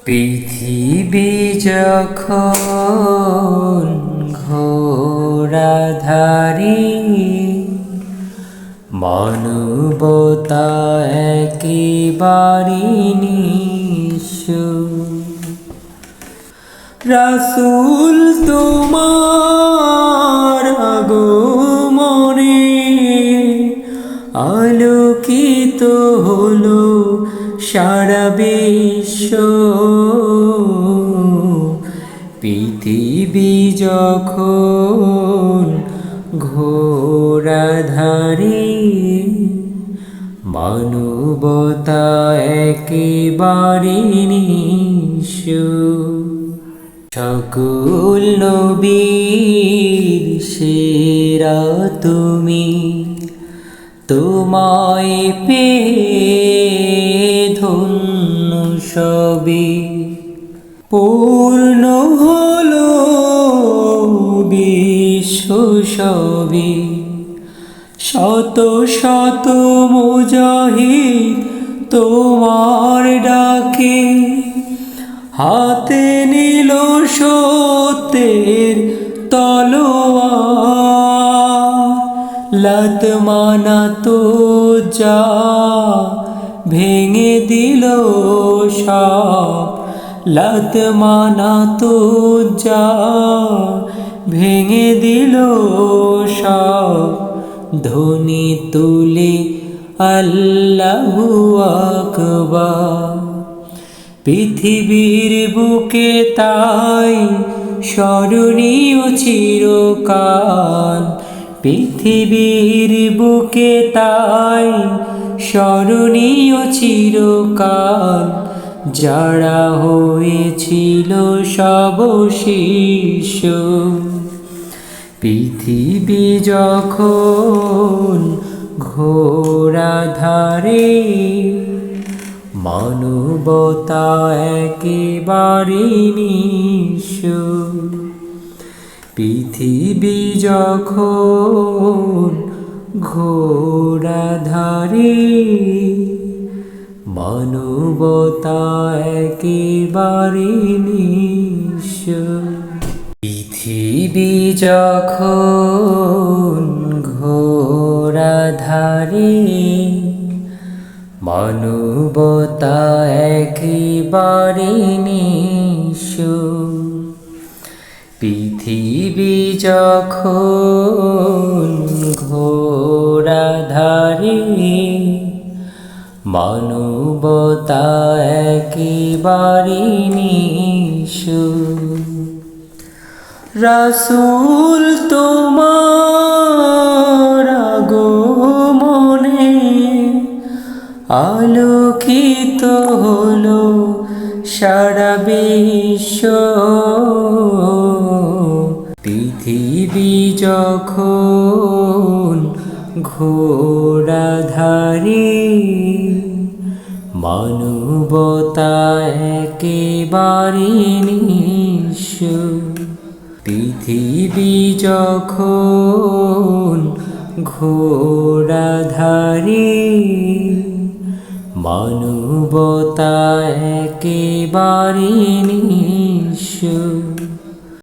পৃথিবী যখন ঘোরাধারী মানবতা একেবারে নিঃস্ব। রাসুল তোমার আগমনে আলোকিত হলো। সারা বিশ্ব। পৃথিবী যখন ঘোরাধারী মানবতা একেবারে নিঃস্ব সকল নবীর সেরা তুমি তোমায় পে ধন্য সবে পূর্ণ হলো বিশ্ব সবে শত শত মুজাহিদ তোমার ডাকে, হাতে নিল সত্যের তলোয়ার। লাত মানা তো যা ভেঙে দিল সব। লাত মানা তো যা, ভেঙে দিল সব। ধ্বনি তুলে আল্লাহু আকবার। পৃথিবীর বুকে তাই স্মরণীয় চিরকাল। পৃথিবীর বুকে তাই স্মরণীয় চিরকাল যারা হয়েছিল সব শিষ্য পৃথিবী যখন ঘোরা ধারে মানবতা একেবারে নিঃস্ব। পৃথিবী যখন ঘোড়া ধারে মানবতা একেবারে নিঃস্ব পৃথিবী যখন ঘোরা ধারে মানবতা একেবারে নিঃস্ব পৃথিবী যখন ঘোরা ধারে মানবতা একেবারে নিঃস্ব রাসুল তোমার আগমনে আলোকিত হলো সারা বিশ্ব। পৃথিবী যখন ঘোরাধারী মানবতা একেবারে নিঃস্ব পৃথিবী যখন ঘোরাধারী মানবতা একেবারে নিঃস্ব